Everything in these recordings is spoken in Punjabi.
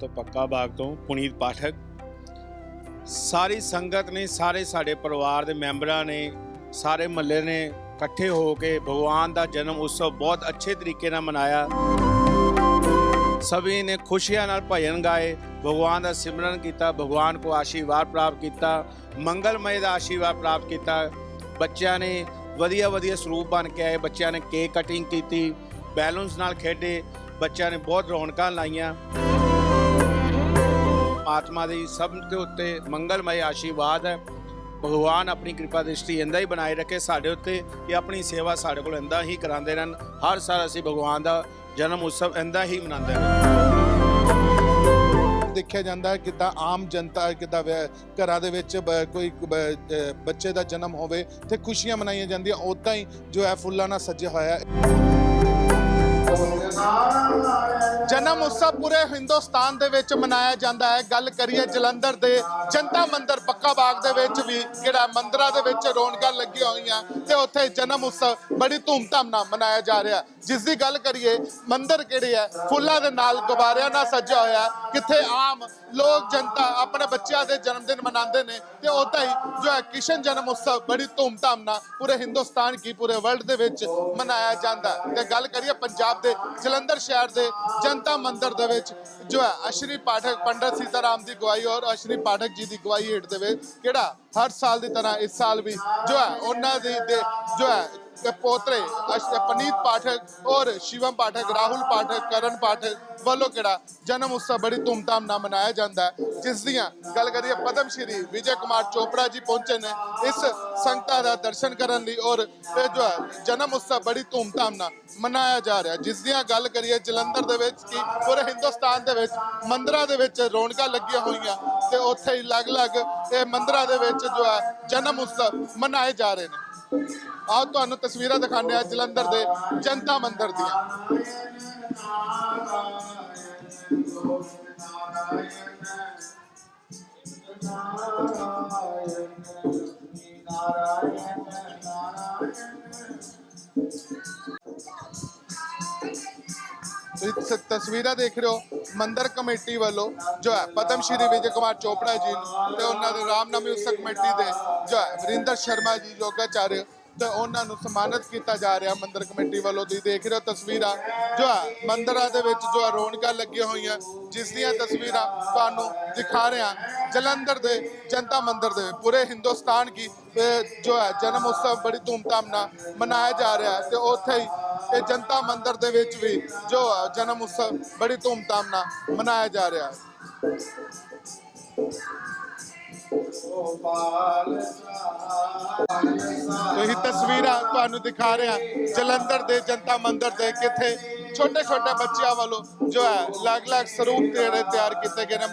ਤੋਂ ਪੱਕਾ ਬਾਗ ਤੋਂ ਪੁਨੀਤ ਪਾਠਕ। ਸਾਰੀ ਸੰਗਤ ਨੇ, ਸਾਰੇ ਸਾਡੇ ਪਰਿਵਾਰ ਦੇ ਮੈਂਬਰਾਂ ਨੇ, ਸਾਰੇ ਮਹੱਲੇ ਨੇ ਇਕੱਠੇ ਹੋ ਕੇ ਭਗਵਾਨ ਦਾ ਜਨਮ ਉਤਸਵ ਬਹੁਤ ਅੱਛੇ ਤਰੀਕੇ ਨਾਲ ਮਨਾਇਆ। ਸਭੀ ਨੇ ਖੁਸ਼ੀਆਂ ਨਾਲ ਭਜਨ ਗਾਏ, ਭਗਵਾਨ ਦਾ ਸਿਮਰਨ ਕੀਤਾ, ਭਗਵਾਨ ਕੋ ਆਸ਼ੀਰਵਾਦ ਪ੍ਰਾਪਤ ਕੀਤਾ ਮੰਗਲਮय ਦਾ ਆਸ਼ੀਰਵਾਦ ਪ੍ਰਾਪਤ ਕੀਤਾ। ਬੱਚਿਆਂ ਨੇ ਵਧੀਆ ਵਧੀਆ ਸਰੂਪ ਬਣ ਕੇ ਆਏ, ਬੱਚਿਆਂ ਨੇ ਕੇਕ ਕਟਿੰਗ ਕੀਤੀ, ਬੈਲੂਨਸ ਨਾਲ ਖੇਡੇ, ਬੱਚਿਆਂ ਨੇ ਬਹੁਤ ਰੌਣਕਾਂ ਲਾਈਆਂ। ਆਤਮਾ ਦੀ ਸਭ ਦੇ ਉੱਤੇ ਮੰਗਲਮय ਆਸ਼ੀਰਵਾਦ ਹੈ। ਭਗਵਾਨ ਆਪਣੀ ਕਿਰਪਾ ਦ੍ਰਿਸ਼ਟੀ ਇੰਦਾ ਹੀ ਬਣਾਏ ਰੱਖੇ ਸਾਡੇ ਉੱਤੇ ਕਿ ਆਪਣੀ ਸੇਵਾ ਸਾਡੇ ਕੋਲ ਇੰਦਾ ਹੀ ਕਰਾਉਂਦੇ ਰਹਿਣ। ਹਰ ਸਾਲ ਅਸੀਂ ਭਗਵਾਨ ਦਾ ਜਨਮ ਉਤਸਵ ਇੰਦਾ ਹੀ ਮਨਾਉਂਦੇ ਰਹਿੰਦੇ ਦੇਖਿਆ ਜਾਂਦਾ ਹੈ ਕਿਦਾਂ ਆਮ ਜਨਤਾ ਕਿਦਾਂ ਘਰਾਂ ਦੇ ਵਿੱਚ ਕੋਈ ਬੱਚੇ ਦਾ ਜਨਮ ਹੋਵੇ ਤੇ ਖੁਸ਼ੀਆਂ ਮਨਾਈਆਂ ਜਾਂਦੀਆਂ ਉਦਾਂ ਹੀ ਜੋ ਹੈ ਫੁੱਲਾਂ ਨਾਲ ਸਜਿਆ ਹੋਇਆ ਹੈ। ਜਨਮ ਉਤਸਵ ਪੂਰੇ ਹਿੰਦੁਸਤਾਨ ਦੇ ਵਿੱਚ ਮਨਾਇਆ ਜਾਂਦਾ ਹੈ। ਗੱਲ ਕਰੀਏ ਜਲੰਧਰ ਦੇ ਜਨਤਾ ਮੰਦਿਰ ਪੱਕਾ ਬਾਗ ਦੇ ਵਿੱਚ ਵੀ, ਜਿਹੜਾ ਮੰਦਰਾਂ ਦੇ ਵਿੱਚ ਰੌਣਕਾਂ ਲੱਗੀਆਂ ਹੋਈਆਂ ਤੇ ਉੱਥੇ ਜਨਮ ਉਤਸਵ ਬੜੀ ਧੂਮਧਾਮ ਨਾਲ ਮਨਾਇਆ ਜਾ ਰਿਹਾ। ਜਿਸ ਦੀ ਗੱਲ ਕਰੀਏ, ਮੰਦਿਰ ਕਿਹੜੇ ਹੈ? ਫੁੱਲਾਂ ਦੇ ਨਾਲ ਗੁਬਾਰਿਆਂ ਨਾਲ ਸਜਿਆ ਹੋਇਆ ਕਿੱਥੇ ਆਮ ਲੋਕ ਜਨਤਾ ਆਪਣੇ ਬੱਚਿਆਂ ਦੇ ਜਨਮ ਦਿਨ ਮਨਾਉਂਦੇ ਨੇ ਤੇ ਉਦਾਂ ਹੀ ਜੋ ਹੈ ਕਿਸ਼ਨ ਜਨਮ ਉਤਸਵ ਬੜੀ ਧੂਮਧਾਮ ਨਾਲ ਪੂਰੇ ਹਿੰਦੁਸਤਾਨ ਕੀ ਪੂਰੇ ਵਰਲਡ ਦੇ ਵਿੱਚ ਮਨਾਇਆ ਜਾਂਦਾ ਹੈ। ਤੇ ਗੱਲ ਕਰੀਏ ਪੰਜਾਬ ਦੇ ਜਲੰਧਰ ਸ਼ਹਿਰ ਦੇ ਜਨਤਾ ਮੰਦਿਰ ਦੇ ਵਿੱਚ ਜੋ ਹੈ ਅਸ਼ਰੀ ਪਾਠਕ ਪੰਡਤ ਸੀਤਾਰਾਮ ਦੀ ਗਵਾਹੀ ਔਰ ਅਸ਼ਰੀ ਪਾਠਕ ਜੀ ਦੀ ਗਵਾਹੀ ਹੇਠ ਦੇ ਵਿੱਚ ਕਿਹੜਾ ਹਰ ਸਾਲ ਦੀ ਤਰ੍ਹਾਂ ਇਸ ਸਾਲ ਵੀ ਜੋ ਹੈ, ਉਹਨਾਂ ਦੀ ਦੇ ਜੋ ਹੈ के ਪੋਤਰੇ ਅਸ਼- ਪਨੀਤ ਪਾਠਕ ਔਰ ਸ਼ਿਵਮ ਪਾਠਕ ਰਾਹੁਲ ਪਾਠਕ ਕਰਨ ਪਾਠਕ ਵੱਲੋਂ ਕਿਹੜਾ ਜਨਮ ਉਤਸਵ ਬੜੀ ਧੂਮਧਾਮ ਨਾਲ ਮਨਾਇਆ ਜਾਂਦਾ ਹੈ ਜਿਸ ਦੀਆਂ ਗੱਲ ਕਰੀਏ ਪਦਮ ਸ਼੍ਰੀ ਵਿਜੇ ਕੁਮਾਰ ਚੋਪੜਾ ਜੀ ਪਹੁੰਚੇ ਨੇ ਇਸ ਸੰਗਤਾਂ ਦਾ ਦਰਸ਼ਨ ਕਰਨ ਲਈ ਔਰ ਇਹ ਜੋ ਹੈ ਜਨਮ ਉਤਸਵ ਬੜੀ ਧੂਮਧਾਮ ਨਾਲ ਮਨਾਇਆ ਜਾ ਰਿਹਾ ਜਿਸ ਦੀਆਂ ਗੱਲ ਕਰੀਏ ਜਲੰਧਰ ਦੇ ਵਿੱਚ ਕੀ ਪੂਰੇ ਹਿੰਦੁਸਤਾਨ ਦੇ ਵਿੱਚ ਮੰਦਰਾਂ ਦੇ ਵਿੱਚ ਰੌਣਕਾਂ ਲੱਗੀਆਂ ਹੋਈਆਂ ਤੇ ਉੱਥੇ ਹੀ ਅਲੱਗ-ਅਲੱਗ ਇਹ ਮੰਦਰਾਂ ਦੇ ਵਿੱਚ ਜੋ ਹੈ ਜਨਮ ਉਤਸਵ ਮਨਾਏ ਜਾ ਰਹੇ ਨੇ ਆਓ ਤੁਹਾਨੂੰ ਤਸਵੀਰਾਂ ਦਿਖਾਉਂਦੇ ਆ ਜਲੰਧਰ ਦੇ ਜਨਤਾ ਮੰਦਿਰ ਦੀਆਂ। ਤੁਸੀਂ ਤਸਵੀਰਾਂ ਦੇਖ ਰਹੇ ਹੋ। ਮੰਦਰ ਕਮੇਟੀ ਵੱਲੋਂ ਜੋ ਹੈ, ਪਦਮ ਸ਼੍ਰੀ ਵਿਜੇ ਕੁਮਾਰ ਚੋਪੜਾ ਜੀ ਨੂੰ ਤੇ ਉਹਨਾਂ ਦੇ ਰਾਮਨਾਮੀ ਉਤਸਵ ਕਮੇਟੀ ਦੇ ਜੋ ਹੈ, ਵਰਿੰਦਰ ਸ਼ਰਮਾ ਜੀ ਯੋਗਾਚਾਰਿਆ ਤੇ ਉਹਨਾਂ ਨੂੰ ਸਨਮਾਨਿਤ ਕੀਤਾ ਜਾ ਰਿਹਾ ਮੰਦਰ ਕਮੇਟੀ ਵੱਲੋਂ। ਤੁਸੀਂ ਦੇਖ ਰਹੇ ਹੋ ਤਸਵੀਰਾਂ ਜੋ ਹੈ, ਮੰਦਰਾਂ ਦੇ ਵਿੱਚ ਜੋ ਹੈ ਰੌਣਕਾਂ ਲੱਗੀਆਂ ਹੋਈਆਂ, ਜਿਸ ਦੀਆਂ ਤਸਵੀਰਾਂ ਤੁਹਾਨੂੰ ਦਿਖਾ ਰਿਹਾ ਜਲੰਧਰ ਦੇ ਜਨਤਾ ਮੰਦਿਰ ਦੇ ਪੂਰੇ ਹਿੰਦੁਸਤਾਨ ਕੀ ਜੋ ਹੈ, ਜਨਮ ਉਤਸਵ ਬੜੀ ਧੂਮਧਾਮ ਨਾਲ ਮਨਾਇਆ ਜਾ ਰਿਹਾ ਹੈ ਤੇ ਉੱਥੇ ਹੀ ਇਹ ਜਨਤਾ ਮੰਦਿਰ ਦੇ ਵਿੱਚ ਵੀ ਜੋ ਜਨਮ ਉਤਸਵ ਬੜੀ ਧੂਮਧਾਮ ਨਾਲ ਮਨਾਇਆ ਜਾ ਰਿਹਾ ਹੈ। ਤੁਸੀਂ ਤਸਵੀਰਾਂ ਤੁਹਾਨੂੰ ਦਿਖਾ ਰਿਹਾ ਜਲੰਧਰ ਦੇ ਜਨਤਾ ਮੰਦਿਰ ਦੇ ਕਿੱਥੇ ਛੋਟੇ ਛੋਟੇ ਬੱਚਿਆਂ ਵੱਲੋਂ ਜੋ ਹੈ ਅਲੱਗ-ਅਲੱਗ ਸਰੂਪ ਜਿਹੜੇ ਤਿਆਰ ਕੀਤੇ ਗਏ ਨੇ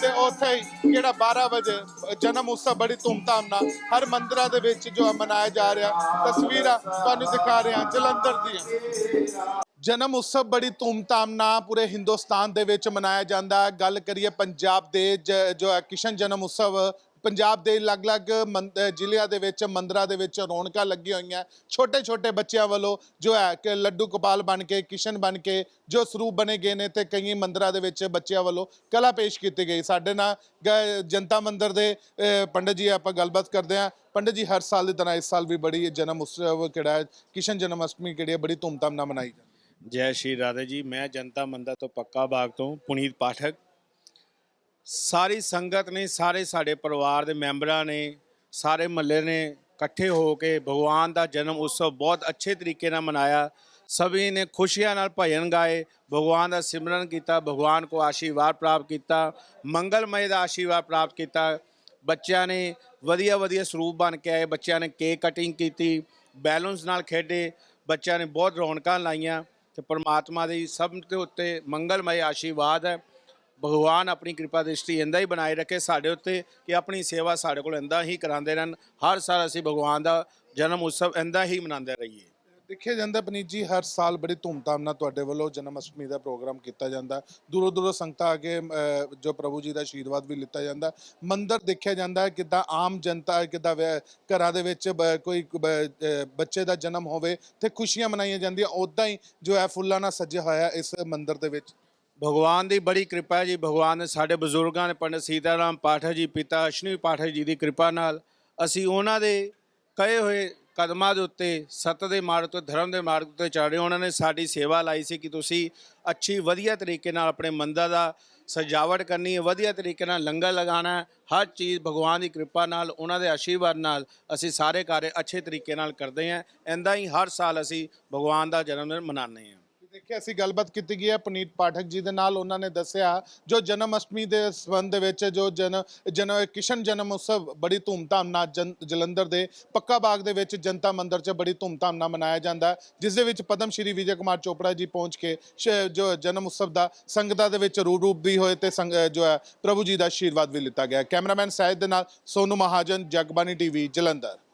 ਤੇ ਉੱਥੇ ਹੀ ਜਿਹੜਾ 12 ਵਜੇ ਜਨਮ ਉਤਸਵ ਬੜੀ ਧੂਮਧਾਮ ਨਾਲ ਹਰ ਮੰਦਿਰਾਂ ਦੇ ਵਿੱਚ ਜੋ ਹੈ ਮਨਾਇਆ ਜਾ ਰਿਹਾ। ਤਸਵੀਰਾਂ ਤੁਹਾਨੂੰ ਦਿਖਾ ਰਹੇ ਹਾਂ ਜਲੰਧਰ ਦੀਆਂ। ਜਨਮ ਉਤਸਵ ਬੜੀ ਧੂਮਧਾਮ ਨਾਲ ਪੂਰੇ ਹਿੰਦੁਸਤਾਨ ਦੇ ਵਿੱਚ ਮਨਾਇਆ ਜਾਂਦਾ ਹੈ। ਗੱਲ ਕਰੀਏ ਪੰਜਾਬ ਦੇ ਜ- ਜੋ ਹੈ ਕਿਸ਼ਨ ਜਨਮ ਉਤਸਵ ਪੰਜਾਬ ਦੇ ਅਲੱਗ-ਅਲੱਗ ਮੰਦ- ਜ਼ਿਲ੍ਹਿਆਂ ਦੇ ਵਿੱਚ ਮੰਦਰਾਂ ਦੇ ਵਿੱਚ ਰੌਣਕਾਂ ਲੱਗੀਆਂ ਹੋਈਆਂ। ਛੋਟੇ-ਛੋਟੇ ਬੱਚਿਆਂ ਵੱਲੋਂ ਜੋ ਹੈ ਕਿ ਲੱਡੂ ਗੋਪਾਲ ਬਣ ਕੇ ਕਿਸ਼ਨ ਬਣ ਕੇ ਜੋ ਸਰੂਪ ਬਣੇ ਗਏ ਨੇ ਤੇ ਕਈ ਮੰਦਰਾਂ ਦੇ ਵਿੱਚ ਬੱਚਿਆਂ ਵੱਲੋਂ ਕਲਾ ਪੇਸ਼ ਕੀਤੀ ਗਈ। ਸਾਡੇ ਨਾਲ ਗ- ਜਨਤਾ ਮੰਦਰ ਦੇ ਅਹ, ਪੰਡਿਤ ਜੀ ਆਪਾਂ ਗੱਲਬਾਤ ਕਰਦੇ ਹਾਂ। ਪੰਡਿਤ ਜੀ ਹਰ ਸਾਲ ਦੀ ਤਰ੍ਹਾਂ ਇਸ ਸਾਲ ਵੀ ਬੜੀ ਜਨਮ ਉਤਸਵ ਕਿਹੜਾ ਕਿਸ਼ਨ ਜਨਮ ਅਸ਼ਟਮੀ ਕਿਹੜੀ ਹੈ? ਬੜੀ ਧੂਮਧਾਮ ਨਾਲ ਮਨਾਈ ਜਾਂਦੀ ਜੈ ਸ਼੍ਰੀ ਰਾਧੇ ਜੀ ਮੈਂ ਜਨਤਾ ਮੰਦਰ ਤੋਂ ਪੱਕਾ ਬਾਗ ਤੋਂ ਪੁਨੀਤ ਪਾਠਕ ਸਾਰੀ ਸੰਗਤ ਨੇ, ਸਾਰੇ ਸਾਡੇ ਪਰਿਵਾਰ ਦੇ ਮੈਂਬਰਾਂ ਨੇ, ਸਾਰੇ ਮਹੱਲੇ ਨੇ ਇਕੱਠੇ ਹੋ ਕੇ ਭਗਵਾਨ ਦਾ ਜਨਮ ਉਤਸਵ ਬਹੁਤ ਅੱਛੇ ਤਰੀਕੇ ਨਾਲ ਮਨਾਇਆ। ਸਭੀ ਨੇ ਖੁਸ਼ੀਆਂ ਨਾਲ ਭਜਨ ਗਾਏ, ਭਗਵਾਨ ਦਾ ਸਿਮਰਨ ਕੀਤਾ, ਭਗਵਾਨ ਕੋ ਆਸ਼ੀਰਵਾਦ ਪ੍ਰਾਪਤ ਕੀਤਾ ਮੰਗਲਮय ਦਾ ਆਸ਼ੀਰਵਾਦ ਪ੍ਰਾਪਤ ਕੀਤਾ। ਬੱਚਿਆਂ ਨੇ ਵਧੀਆ ਵਧੀਆ ਸਰੂਪ ਬਣ ਕੇ ਆਏ, ਬੱਚਿਆਂ ਨੇ ਕੇਕ ਕਟਿੰਗ ਕੀਤੀ, ਬੈਲੂਨਸ ਨਾਲ ਖੇਡੇ, ਬੱਚਿਆਂ ਨੇ ਬਹੁਤ ਰੌਣਕਾਂ ਲਾਈਆਂ ਤੇ ਪਰਮਾਤਮਾ ਦੀ ਸਭ ਦੇ ਉੱਤੇ ਮੰਗਲਮय ਆਸ਼ੀਰਵਾਦ ਹੈ। ਭਗਵਾਨ ਆਪਣੀ ਕਿਰਪਾ ਦ੍ਰਿਸ਼ਟੀ ਇੰਦਾ ਹੀ ਬਣਾਏ ਰੱਖੇ ਸਾਡੇ ਉੱਤੇ ਕਿ ਆਪਣੀ ਸੇਵਾ ਸਾਡੇ ਕੋਲ ਇੰਦਾ ਹੀ ਕਰਾਉਂਦੇ ਰਹਿਣ। ਹਰ ਸਾਲ ਅਸੀਂ ਭਗਵਾਨ ਦਾ ਜਨਮ ਉਤਸਵ ਇੰਦਾ ਹੀ ਮਨਾਉਂਦੇ ਰਹੀਏ। ਦੇਖਿਆ ਜਾਂਦਾ ਪਨੀਤ ਜੀ, ਹਰ ਸਾਲ ਬੜੀ ਧੂਮਧਾਮ ਨਾਲ ਤੁਹਾਡੇ ਵੱਲੋਂ ਜਨਮ ਅਸ਼ਟਮੀ ਦਾ ਪ੍ਰੋਗਰਾਮ ਕੀਤਾ ਜਾਂਦਾ। ਦੂਰੋਂ ਦੂਰੋਂ ਸੰਗਤਾਂ ਆ ਕੇ ਜੋ ਪ੍ਰਭੂ ਜੀ ਦਾ ਆਸ਼ੀਰਵਾਦ ਵੀ ਲਿੱਤਾ ਜਾਂਦਾ। ਮੰਦਰ ਦੇਖਿਆ ਜਾਂਦਾ ਹੈ ਕਿਦਾਂ ਆਮ ਜਨਤਾ ਕਿਦਾਂ ਘਰਾਂ ਦੇ ਵਿੱਚ ਬ- ਕੋਈ ਬੱਚੇ ਦਾ ਜਨਮ ਹੋਵੇ ਤੇ ਖੁਸ਼ੀਆਂ ਮਨਾਈਆਂ ਜਾਂਦੀਆਂ। ਉਦਾਂ ਹੀ ਜੋ ਹੈ ਫੁੱਲਾਂ ਨਾਲ ਸਜਿਆ ਹੋਇਆ ਇਸ ਮੰਦਰ ਦੇ ਵਿੱਚ। ਭਗਵਾਨ ਦੀ ਬੜੀ ਕਿਰਪਾ ਹੈ ਜੀ। ਭਗਵਾਨ ਨੇ ਸਾਡੇ ਬਜ਼ੁਰਗਾਂ ਨੇ ਪੰਡਿਤ ਸੀਤਾਰਾਮ ਪਾਠਕ ਜੀ, ਪਿਤਾ ਅਸ਼ਨਵੀ ਪਾਠਕ ਜੀ ਦੀ ਕਿਰਪਾ ਨਾਲ ਅਸੀਂ ਉਹਨਾਂ ਦੇ ਕਹੇ ਹੋਏ ਕਦਮਾਂ ਦੇ ਉੱਤੇ, ਸੱਤ ਦੇ ਮਾਰਗ ਤੋਂ, ਧਰਮ ਦੇ ਮਾਰਗ ਉੱਤੇ ਚੱਲ ਰਹੇ ਉਹਨਾਂ ਨੇ ਸਾਡੀ ਸੇਵਾ ਲਾਈ ਸੀ ਕਿ ਤੁਸੀਂ ਅੱਛੀ, ਵਧੀਆ ਤਰੀਕੇ ਨਾਲ ਆਪਣੇ ਮੰਦਰ ਦਾ ਸਜਾਵਟ ਕਰਨੀ ਹੈ, ਵਧੀਆ ਤਰੀਕੇ ਨਾਲ ਲੰਗਰ ਲਗਾਉਣਾ ਹਰ ਚੀਜ਼ ਭਗਵਾਨ ਦੀ ਕਿਰਪਾ ਨਾਲ, ਉਹਨਾਂ ਦੇ ਆਸ਼ੀਰਵਾਦ ਨਾਲ ਅਸੀਂ ਸਾਰੇ ਕਾਰਜ ਅੱਛੇ ਤਰੀਕੇ ਨਾਲ ਕਰਦੇ ਹਾਂ। ਇੰਦਾ ਹੀ ਹਰ ਸਾਲ ਅਸੀਂ ਭਗਵਾਨ ਦਾ ਜਨਮ ਦਿਨ ਮਨਾਉਂਦੇ ਹਾਂ। ਦੇਖਿਆ, ਅਸੀਂ ਗੱਲਬਾਤ ਕੀਤੀ ਗਈ ਹੈ ਪੁਨੀਤ ਪਾਠਕ ਜੀ ਦੇ ਨਾਲ। ਉਹਨਾਂ ਨੇ ਦੱਸਿਆ, ਜੋ ਜਨਮ ਅਸ਼ਟਮੀ ਦੇ ਸੰਬੰਧ ਦੇ ਵਿੱਚ, ਜੋ ਜਨ ਜਨ, ਕਿਸ਼ਨ ਜਨਮ ਉਤਸਵ ਬੜੀ ਧੂਮਧਾਮ ਨਾਲ ਜਨ- ਜਲੰਧਰ ਦੇ ਪੱਕਾ ਬਾਗ ਦੇ ਵਿੱਚ ਜਨਤਾ ਮੰਦਿਰ 'ਚ ਬੜੀ ਧੂਮਧਾਮ ਨਾਲ ਮਨਾਇਆ ਜਾਂਦਾ ਹੈ, ਜਿਸ ਦੇ ਵਿੱਚ ਪਦਮ ਸ਼੍ਰੀ ਵਿਜੇ ਕੁਮਾਰ ਚੋਪੜਾ ਜੀ ਪਹੁੰਚ ਕੇ ਸ਼- ਜੋ ਜਨਮ ਉਤਸਵ ਦਾ ਸੰਗਤਾਂ ਦੇ ਵਿੱਚ ਰੂ ਰੂਪ ਵੀ ਹੋਏ ਤੇ ਸੰਗ, ਜੋ ਹੈ, ਪ੍ਰਭੂ ਜੀ ਦਾ ਆਸ਼ੀਰਵਾਦ ਵੀ ਲਿੱਤਾ ਗਿਆ ਕੈਮਰਾਮੈਨ ਸਾਹਿਬ ਦੇ ਨਾਲ ਸੋਨੂ ਮਹਾਜਨ ਜਗਬਾਨੀ ਟੀਵੀ, ਜਲੰਧਰ।